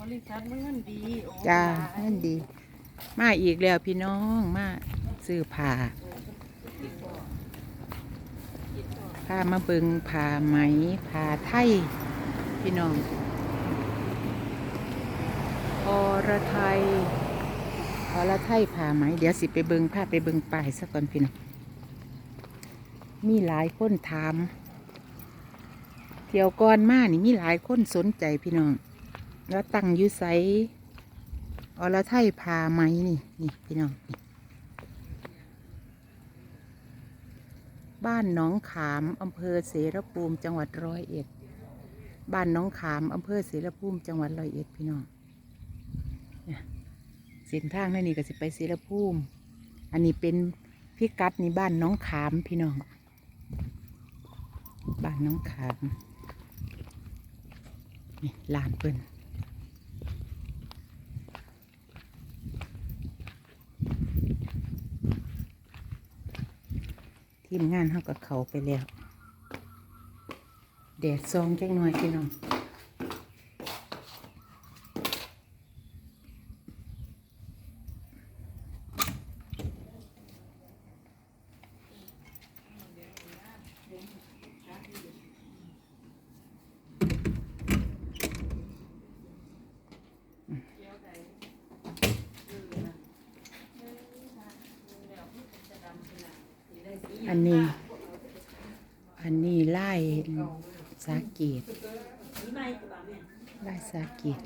บริษัทมันเงินดีโอ้จ้าหลยเงินดี มาอีกแล้วพี่น้องมาซื้อผ้าผ้ามาเบิงผ้าไหมผ้าไทย พี่น้องอรไทยอรไทยผ้าไหม เดี๋ยวสิไปเบิงผ้าไปเบิงป้ายสักก่อนพี่น้องมีหลายคนถาม เที่ยวก่อนมานี่มีหลายคนสนใจพี่น้อง แล้วตั้งยูไซอรไทยพาไหมนี่นี่พี่น้องบ้านน้องขามอำเภอเสรภูมิจังหวัดร้อยเอ็ด บ้านน้องขามอำเภอเสรภูมิจังหวัดร้อยเอ็ดพี่น้องเส้นทางนั่นนี่ก็สิไปเสรภูมิ อันนี้เป็นพิกัดนี่บ้านน้องขามพี่น้อง บ้านน้องขามนี่ลานเพิ่น ทีมงานเขากับเขาไปแล้วแดดซองจังหน่อยพี่น้อง อันนี้ อันนี้ไล่สาเกตไล่สาเกต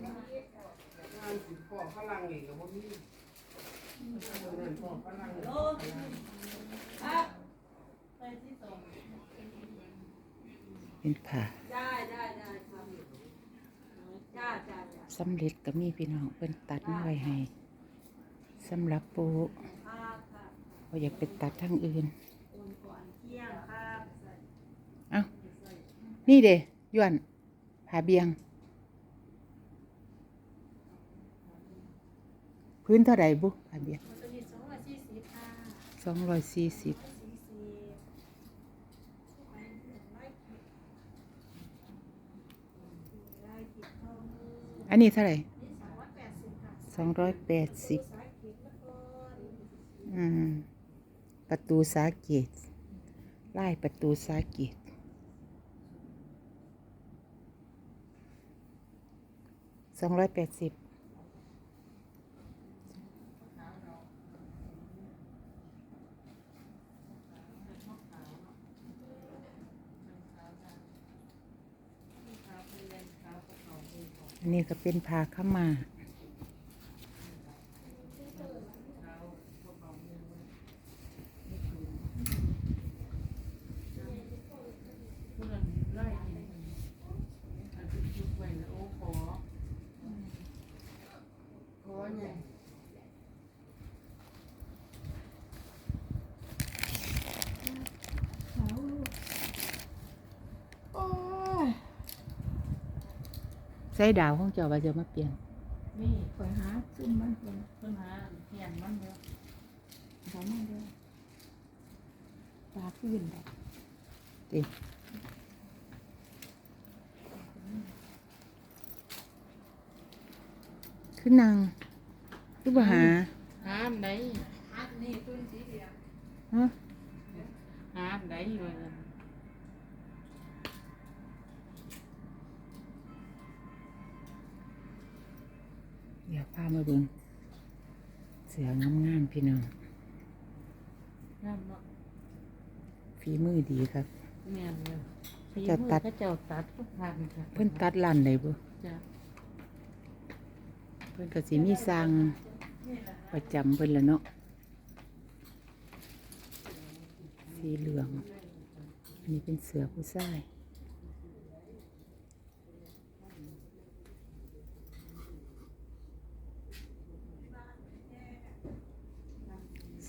เป็นผ่าได้ได้ได้ครับจ้าจ้าจ้าสำเร็จก็มีพี่น้องเพิ่นตัดมาไว้ให้สำหรับปูเราอยากไปตัดทางอื่น โอนก่อนเที่ยงครับ เอ้า นี่เด้ยวนผาเบียง พื้นเท่าไหร่บุผาเบียงสองร้อยสี่สิบห้าสองร้อยสี่สิบอันนี้เท่าไหร่สองร้อยแปดสิบค่าประตูสาเกตไล่ประตูสาเกตส องร้อยแปดสิบอันนี้ก็เป็นผาข้ามา ไล่อันนี้อันเป็นชุดไว้นะโอ้ขอขอไง ใส่ดาวของเจ้าว่าจะมาเปลี่ยนนี่คอยหาซุ่มมันเป็นปัญหาเพียนมันเด้อทำมันเด้อปลาขึ้นแบบติคือนางคือบ่หาหาอันไหนหาอันนี้ตุ้นสีเหลืองฮะหาอันไหนอยู่นั่นเดี๋ย มาเบิ่งเสืองามๆพี่น้องนั่นเนาะฝีมือดีครับแม่นเลยจะตัดก็เจ้าตัดก็ทันค่ะเพิ่นตัดลั่นได้บ่จ้ะเพิ่นก็สิมีสร้างประจำเพิ่นละเนาะสีเหลือง อันนี้เป็นเสือผู้ชาย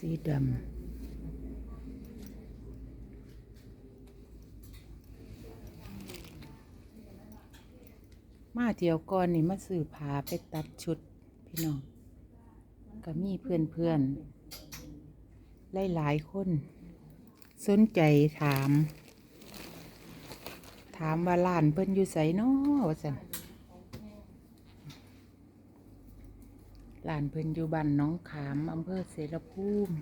สีดำมาเที่ยวก่อนนี่มาซื้อผ้าไปตัดชุดพี่น้องก็มีเพื่อนเพื่อนหลายหลายๆคน สนใจถาม ถามว่าร้านเพิ่นอยู่ไสน้อว่าซั่น ห ลานเพิ่นอยู่บ้านหน้องขามอำเภอเสรภูมิ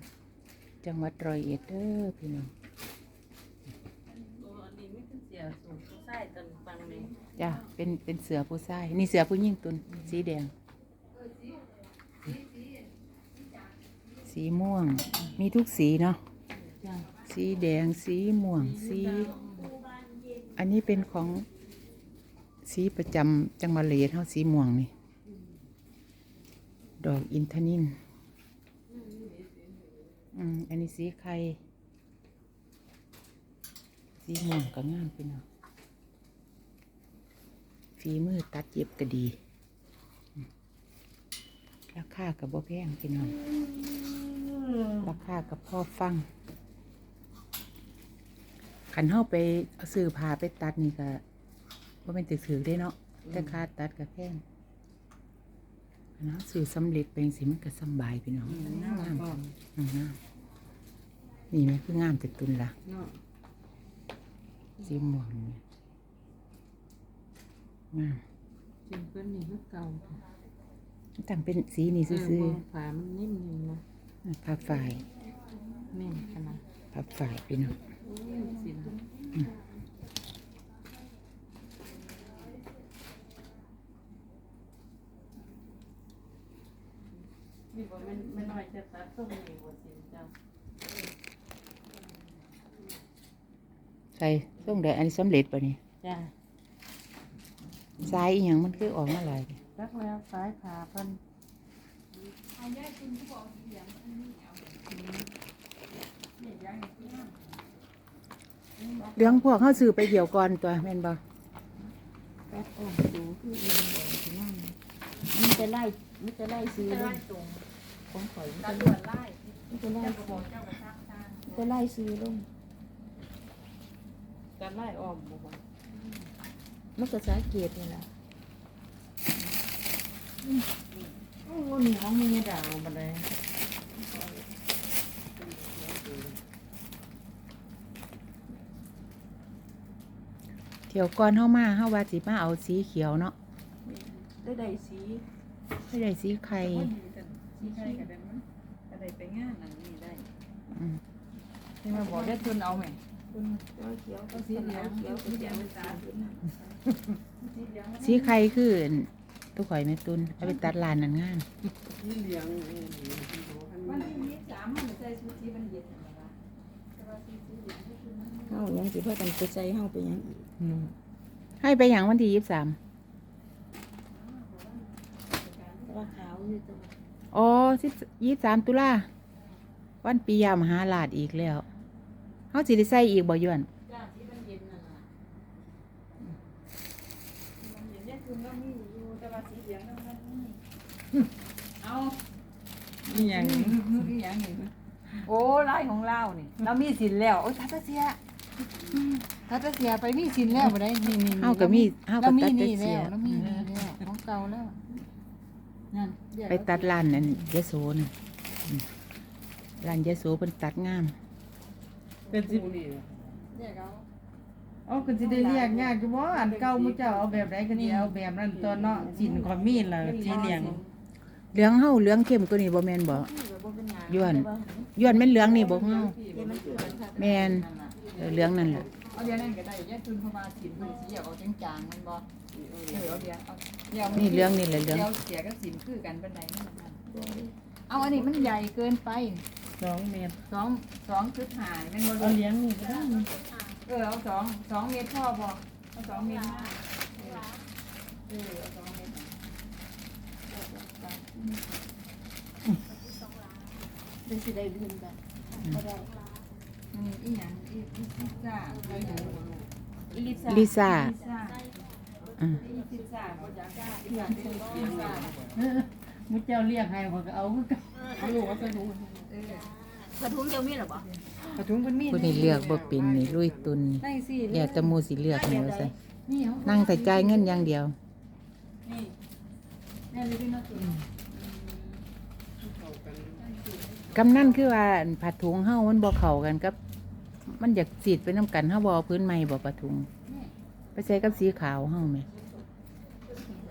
จังหวัดร้อยเอ็ดเด้อพี่น้องตัวอันนี้ไม่ขึ้นเสียสูงผู้ใส่ตันฟังเลยจ้ะเป็นเป็นเสือผู้ชายนี่เสือผู้หญิงตุนสีแดง สีม่วง มีทุกสีเนาะจ้าสีแดงสีม่วงสี อันนี้เป็นของสีประจำจังหวัดเลยเท่าสีม่วงนี่ ดอกอินทนินอืมอันนี้สีไข่สีม่วงก็งามพี่น้องฝีมือตัดเย็บก็ดี ราคากับบ่แพงพี่น้องราคากับพ่อฟังขันเฮาไปเอาซื้อผ้าไปตัดนี่ก็ว่าเป็นตึกถือได้เนาะแต่ค่าตัดก็แพง นเนาะซื้อสำเร็จเป็นสิมันก็สำบายพี่น้องงามพร้อมอืมงามนี่ไหมคืองามแต่ตุนละเนาะสีม่วงนี่งามจริงเพิ่นนี่คือเก่าตั้งเป็นสีนี่ซื่อฝามันนิ่มนึงนะๆผ้าฝ่ายนิ่มขนาดผ้าฝ่ายพี่น้อง สินนี่บ่แม่นแม่น้อย จะตัดตรงนี้บ่สินจ้าใส่ส่งได้อันนี้สำเร็จป่ะนี่จ้าสายอีหยังมันคือออกมาหลาย รักแล้วสายขาเพิ่นเรื่องพวกเขาซื้อไปเดี่ยวก่อนตัวแม่นบ่แป๊บโอ้ดูคือเรียนบอกที่นั่นมันจะไล่มันจะไล่ซื้อลง ของข่อยมันตัจะดไล่ด่วนไล่มันจะไล่เจ้าก็บอกเจ้าก็สร้างสร้างมันจะไล่ซื้อลงตัดไล่อ้อมบ่บ่มันก็สาเกตนี่แหละโอ้เหนียวมีดาวมาเลยเที่ยวก่อนเฮามาเฮาว่าสิมาเอาสีเขียวเนาะได้ได้สี ไม่ได้สีไข่ สีไข่ก็ได้มั้งก็ได้ไปงานอันนี้ได้อืมที่มาบอกได้ทุนเอาไหมคุณเจ้าเขียวก็สีเหลืองเขียวก็สีเหลืองสีเหลืองสีไข่คืออั่นตุกข่อยแม่ตุนเอาไปตัดลานนั่นงานสีเหลืองวันที่ยี่สามมันใส่ชุดสีมันเย็นเฮายังสิเพื่อกันไปใส่เฮาไปยังอีกให้ไปอย่างวันที่ยี่สามแต่ว่าขาวอยู่ตัว อ๋อสิยี่สามตุลาวันปียามหาลาดอีกแล้วเฮาสิได้ใส่อีกบ่ยวนจ้าสีมันเย็นนั่นล่ะมันเย็นเนี่ยคือมันมีอยู่แต่ว่าสีเหลืองมันมีเอานี่อย่างนี้นี่อย่างนี้โอ้ลายของเรานี่เรามีสินแล้วโอ้ยทัตเสียทัตเสียไปมีสินแล้วบ่ได้นี่นี่เฮาก็มีเฮาเราก็มีตัดแต่นี่เสีแล้ยวเรามีนี่แล้วของเก่าแล้ว นั่นไปตัดลานนั่นยะโสน่ะอืมลานยะโสเพิ่นตัดงามเป็นสินี่เดี๋ยวเราเอาก็สิได้เรียกยากอยู่บ่อันเก่ามุเจ้าเอาแบบใดก็สิเอาแบบนั้นตัวเนาะสินขอมีล่ะสีเหลืองเหลืองเฮาเหลืองเข้มกว่านี้บ่แม่นบ่คือแบบบ่เป็นหยังย้วน ย้อนแม่นเหลืองนี่บ่เฮาเดี๋ยวมันคือกันค่ะแม่นเออเหลืองนั่นล่ะ เอาเดียวนั่นก็ได้ยายทุนเข้ามาสินเพิ่นสิอยากเอาจางๆมันบ่เออเอาเดียวเอาเดียวนี่เหลืองนี่แหละเหลืองเดียวเสียกับสินคือกันปานใดนี่นั่นเอาอันนี้มันใหญ่เกินไปสองเมตรสองสองจุดหาแม่นบ่เอาเลี้ยงนี่ก็ได้เออเอาสองสองเมตรพ่อบ่เอาสองเมตรห้าเออเอาสองเมตรห้าเป็นสิได้ลืมกันบ่ ได้อืมอีหยังอีอีพิซซ่าไปหนูบ่ลูกอีลิซ่าลิซ่าพิซซ่าอืมอีพิซซ่าบ่อยากได้อีหยังเป็นพิซซ่ามุเจ้าเรียกให้บ่ก็เอาคือกันเอาลูกเอาไปดูเออกระทุ้งเจ้ามีหรอบ่กระถุงเพิ่นมีผู้นี้เลือกบ่เป็นนี่ลุยตุนนี่ได้สิเดี๋ยวแตะมูสิเลือกนี่ว่าซั่นนี่เอานั่งแต่จ่ายเงินอย่างเดียว นี่แม่เลยพี่น้องตุน กำนั่นคือว่าอันผ้าถุงเฮามันบ่เข้ากันกับ มันอยากสีดไปนํกันเฮาบ่เอาพื้นใหม่บ่ผ้าถุงไปใส่กับสีขาวเฮาแหม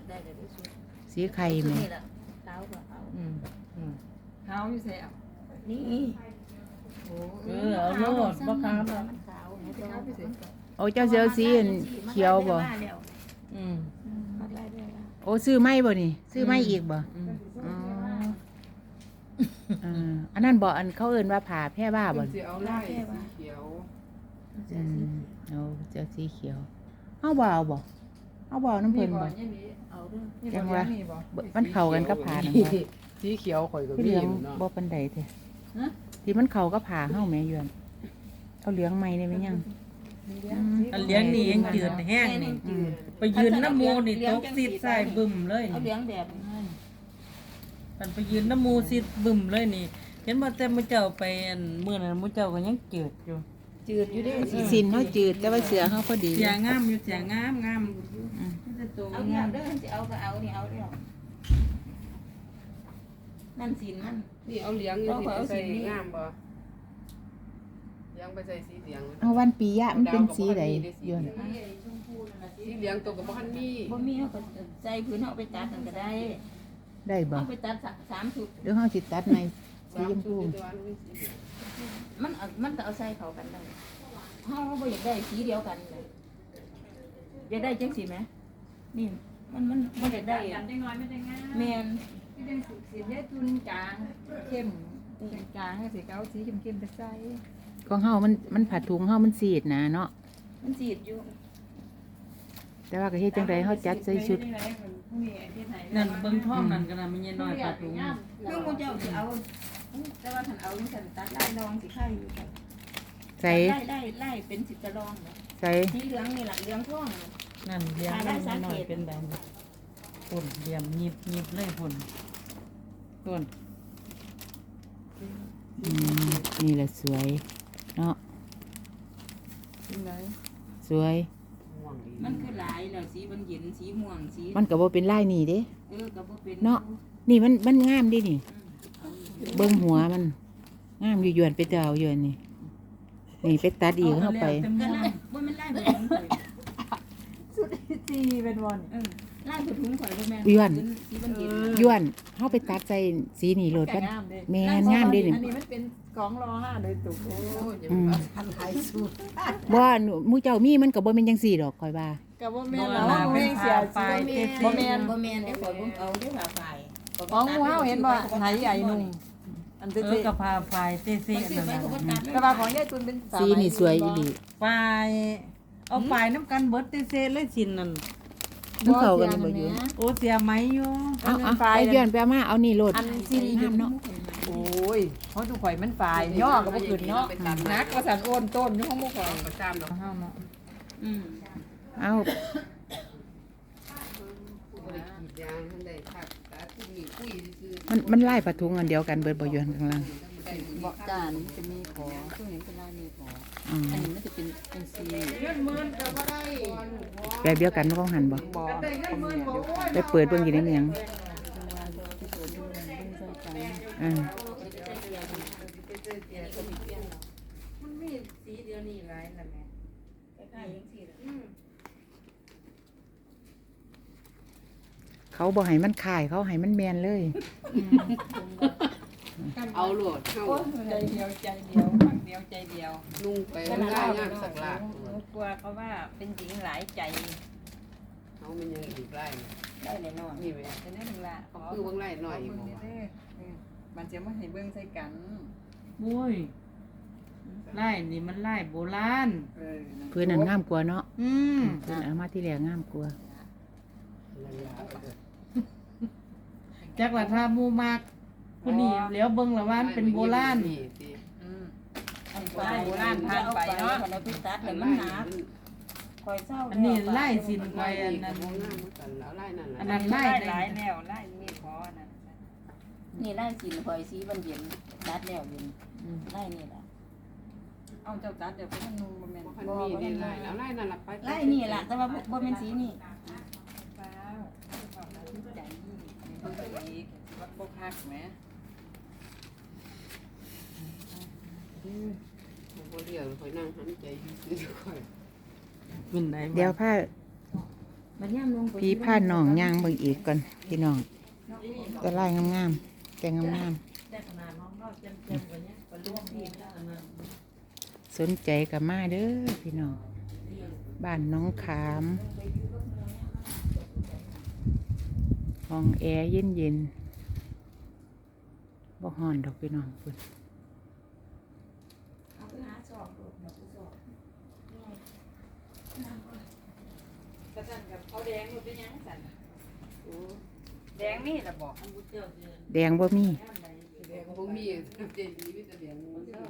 ได้ได้ได้สุดสีไข่แหมนี่ล่ะตาาวก็เอาอืมอืมเท้าอยู่แซ่บนี่เออเอาโลดบ่ขาวดอกมันขาวเนี่ยแต่ว่ามันก็โอ้เจ้าเสียวสีอันเขียวบ่มันได้แล้วอืมมันได้แล้วโอ้ซื้อไม้บ่นี่ ซื้อไม้อีกบ่อืมอ๋อ อ่าอันนั้นบ่อันเขาเอิ้นว่าผ่าแพร่บ้าบ่สิเอาไล่สีเขียว อืมเอาเจ้าสีเขียวเฮาบ่เอาบ่เฮาบ่เอาน้ำเพิ่นบ่ เอาเรื่องนี่จับ่งวะนี่บ่บ่มันเข้ากันกับผ่านั่นบ่สีเขียวข่อยก็คือมีเหลืองเนาะบ่ปานใดแท้ฮะที่มันเข้ากับผ่าเฮาแม่ยวนเอาเหลืองใหม่ได้ไหมยังอันเลี้ยงนี่ยังจืดแห้งนี่อืมไปยืนน้ำมูนี่ตกซิดใส่บึ้มเลยเอานี่เลี้ยงแบบนี้ มันไปยืนน้ำมูซิดบึ้มเลยนี่ เห็นบ่แต่มื้อเจ้าไปอันมื้อนั้นมื้อเจ้าก็ยังจืดอยู่จืดอยู่เด้สินเฮาจืดแต่ว่าเสือเฮาพอดีเสียงามอยู่เสียงามงามอืมแต่ตัวเอาเนี่ยเด้อสิเอาก็เอานี่เอาเด้อนั่นสินมันนี่เอาเหลืองอยู่ที่ไปใส่งามบ่เหลืองไปใส่สีเหลืองเอาวันปียะมันเป็นสีใดยวนสีเหลืองตัวกับบ่ทันมีบ่มีเอาก็ใส่พื้นเอาไปตัดกันก็ได้ ได้บ่เอาไปตัดสะสามชุด เดี๋ยวเฮาสิตัดในสีสามชมชุพูดตัวนี้สีเหลืองมันเอามันก็เอาใส่เข้ากันได้เฮาบ่อยากได้สีเดียวกันเลยอยากได้จังสีไหมนี่มันมันบ่อยากได้กันจังน้อยไม่ได้ง่ายแม่นที่เป็นสุกสีได้ทุนจางเข้มจางให้สีเกาสีเข้มๆไปใส่ของเฮามันมันผัดถุงเฮามันสีดนะเนาะมันสีดอยู่ แต่ว่าก็เฮ็ดจังไดเฮาจัดใส่ชุด นั่นเบิ่งท้องนั่นก็น่ะมีเงินน้อยปลาถุงเพิ่งมูเจ้าสิเอาแต่ว่าฉันเอานี่ฉันตัดไล่รองสิไข่อยู่ค่ะใส่ไล่ไล่ไล่เป็นสิบตะรองน่ะใส่สีเหลืองนี่หลังเหลืองท่องน่ะนั่นเลี้ยงมันน้อยเป็นแบบนี้ปุ่นเลี้ยมยิบยิบเลยปุ่นปุ่นอืมนี่แหละสวยเนาะเป็นไรสวย ม่วงดีมันคือหลายแล้วสีมันเย็นสีม่วงสีมันก็บ่เป็นลายนี่เด้ เออก็บ่เป็นเนาะ นี่มันมันงามเดินี่ เบิ่งหัวมัน งามอยู่ยวนไปเดาวยวนนี่ นี่ไปตัดอีกเข้าไปเต็มก็มือไล่บ่แม่นไล่แบบถุงข่อยสุดจีเป็นวันเออ ไล่แบบถุงข่อยบ่แม่นย้วน สีมันเย็นยวนเฮาไปตัดใส่สีนี่โลดแต่มันงามเด้แม่นงามเด้นี่ อันนี้มันเป็นกองรอห้าโดยตุกโอ้ยอย่าอืมมาทันหลายสูตร บ่ว่าหนูหมู่เจ้ามีมันก็บ่แม่นจังซี่ดอกข่อยว่า กับว่าแม่บ่เราน่าเป็ไม่นเสียปลาชีปลายวิตเต็มบ่แม่นบ่แม่นได้ข่อยบ่เอาได้ผ่าไฟของงูเห่าเห็นบ่ไหใหญ่นุ่งอันเอเต้อกับพาไฟเต้ๆซื้อนั่นไปน่ะก็บ่ตัดแต่ว่าของยายตุนเป็นสีนี่สวยอีหลีไฟเอาไฟน้ำกันเบิดเต้ๆเลยสินนั่น มันเข้ากันบ่อยู่โอ้เสียไหมอยู่เอาเอาไปย้อนไปเอามาเอานี่โลดอันซีดีงามเนาะโอ้ยเพราะทุกข่อยมันฝ่ายย่อก็บ่ขึ้นเนาะนักว่าสันโอนต้นอยู่ของบ่ข่อยประจำดอกเฮาเนาะอืมเอาบ่ได้ขีดยางมันได้คักตาที่มีคุยซื่อมันมันลายผ้าถุงอันเดียวกันเบิดบ่ยวนข้างล่าง ๆได้มือบ่จานจะมีขอช่วงนี้เป็นลายมีขออืมอันนี้มันจะเป็นเป็นซีแบบเดียวกันบ่หันบ่บ่คนเดียวไปเปิดเบิ่งอยู่ในเมียงอ่ามันมีสีเดียวนี่หลายน่ะแม่ใกล้ๆจังซี่ล่ะเขาบ่ให้มันคายเขาให้มันแมนเลย เอาโลดเฮาใจเดียวใจเดียวพักเดียวใจเดียวนุ่งไปง่ายงามสักลากกลัวเขาว่าเป็นหญิงหลายใจเฮามันยังอีกไล่ได้แน่นอนนี่แม่จะได้ถึงละขอคือเบิ่งไล่หน่อยอีกเบิ่งบ่เด้อเออมันจะมาให้เบิ่งใส่กันโอ้ยไล่นี่มันไล่โบราณเออเพื่อนนั่นงามกว่าเนาะอืมเพื่อนเอามาที่แรกงามกว่าจักละทาหมูมาก ผู้นี้เหลียวเบิ่งละว่ามันเป็นโบราณนี่สิอืมอันว่าโบราณผ่านไปเนาะเราไปตัดแล้วมันหนาคอยเศร้าอันนี้ไล่สินไปไล่อัอันนนั้นั้นนงามเหมือนกันแล้วไล่นั่นอันล่ะนั้นไล่ไล่ได้หลายแนวไล่มีขอนั่นนี่ไล่สินคอยสีมันเย็นตัดแล้วเย็นอืมไล่นี่ล่ะเอาเจ้าตัดเดี๋ยวไปทำนูบ่แม่นบ่คันมีนี่ไล่แล้วไล่นั่นล่ะไปไล่นี่ล่ะแต่ว่าบ่เป็นสีนี่เปล่าเอาละทุกใจนี่เบิ่งไปอีกว่าบ่คักแหม บ่เรียกค่อยนั่งหันใจซื่อๆค่อยเป็นไหนเดี๋ยวผ้ามันย่ำลงไปพี่ผ้าน้องย่างเบิ่งอีกก่อนพี่น้องแต่ลายงามๆแต่งงามแต่ขนาดน้องนอกเต็มๆกว่านี้ก็ร่วมดีแล้วนะๆสนใจกับมาเด้อพี่น้องบ้านน้องขามห้องแอร์เย็นๆบ่ฮ้อนดอกพี่น้องพุ่น เอาไปหาสอบดูหนูไปสอบ กระสันกับ เขาแดงมันเป็นหยังสันแดงนี่ละบอกอันบุเจ้าเดือนแดงบ่มีแดงบ่มีเจดีมีแต่แดงงูเศร้า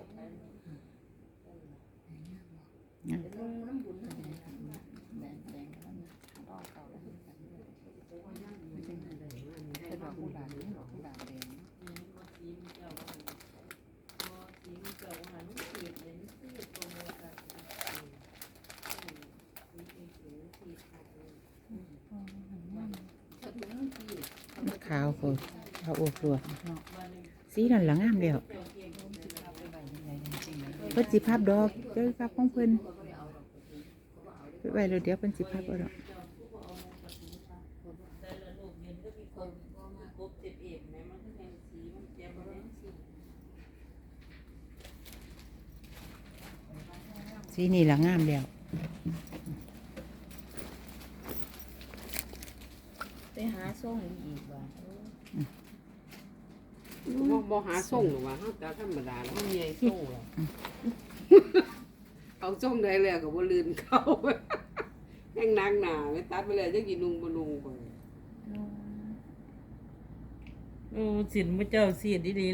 น้ำบุญแดงแดงแดงแล้วนะรอเขาวแต่ดอาบนี่ดอาบแดงขาวโอวบรวดสีนั่นละงามแล้วเพิ่นสิภาพดอกเด้อครับของเพิ่นไปไว้แล้วเดี๋ยวเพิ่นสิภาพเอาดอกสีนี่ละงามแล้วไปหาส่งอีกว่า บ่บ่หาส่งหรอวะเฮาแต่ธรรมดาแล้วมีไอ้ส่งหรอเอาส่งได้แล้วก็บ่ลืนเขาแม่งนางหนาไม่ตัดไปแล้วจักสินุ่งบ่นุ่งไปโอ้สินพระเจ้าสีดีๆ